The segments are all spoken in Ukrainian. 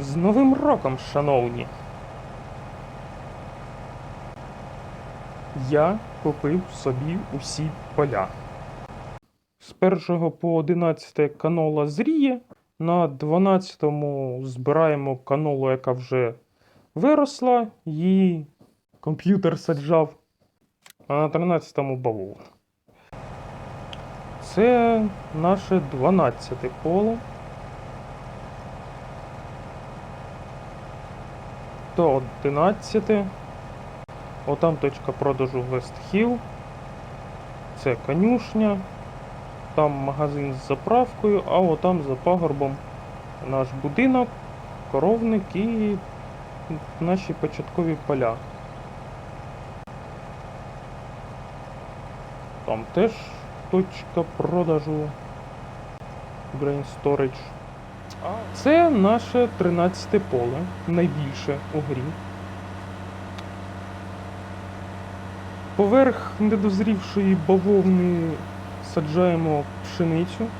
З Новим роком, шановні! Я купив собі усі поля. З 1 по 11 канола зріє. На 12-му збираємо канолу, яка вже виросла, її комп'ютер саджав, а на 13-му бавовну. Це наше 12 поле. То 11. Отам точка продажу West Hill. Це конюшня. Там магазин з заправкою, а отам за пагорбом наш будинок, коровник і наші початкові поля. Там теж точка продажу Grain Storage. Це наше 13 поле, найбільше у грі. Поверх недозрівшої бавовни саджаємо пшеницю.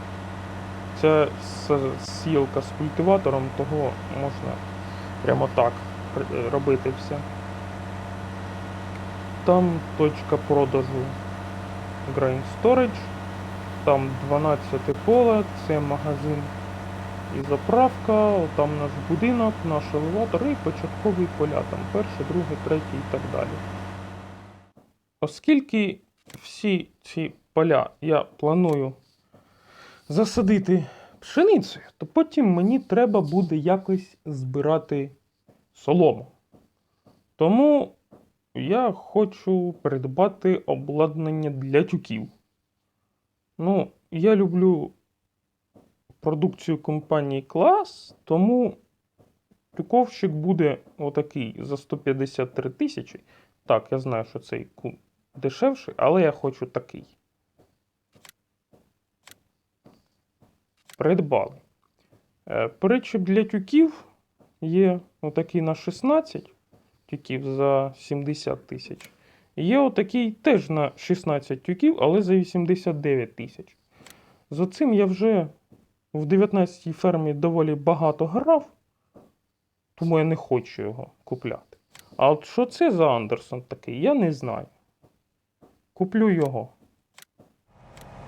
Це с- сіялка з культиватором, того можна прямо так робити все. Там точка продажу Grain Storage, там 12 поле, це магазин і заправка, там наш будинок, наш елеватор і початкові поля, там перший, другий, третій і так далі. Оскільки всі ці поля я планую засадити пшеницею, то потім мені треба буде якось збирати солому. Тому я хочу придбати обладнання для тюків. Ну, я люблю продукцію компанії Клас, тому тюковщик буде отакий за 153 тисячі. Так, я знаю, що цей дешевший, але я хочу такий. Придбали. Е, Причіп для тюків є отакий на 16 тюків за 70 тисяч. Є отакий теж на 16 тюків, але за 89 тисяч. За цим я вже в 19-й фермі доволі багато грав, тому я не хочу його купляти. А от що це за Андерсон такий, я не знаю. Куплю його.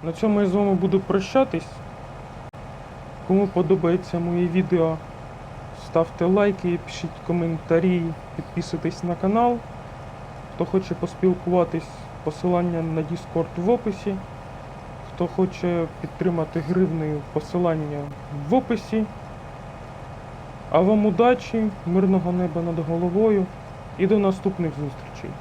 На цьому я з вами буду прощатись. Кому подобається моє відео, ставте лайки, пишіть коментарі, підписуйтесь на канал. Хто хоче поспілкуватись, посилання на Discord в описі. Хто хоче підтримати гривнею, посилання в описі. А вам удачі, мирного неба над головою і до наступних зустрічей.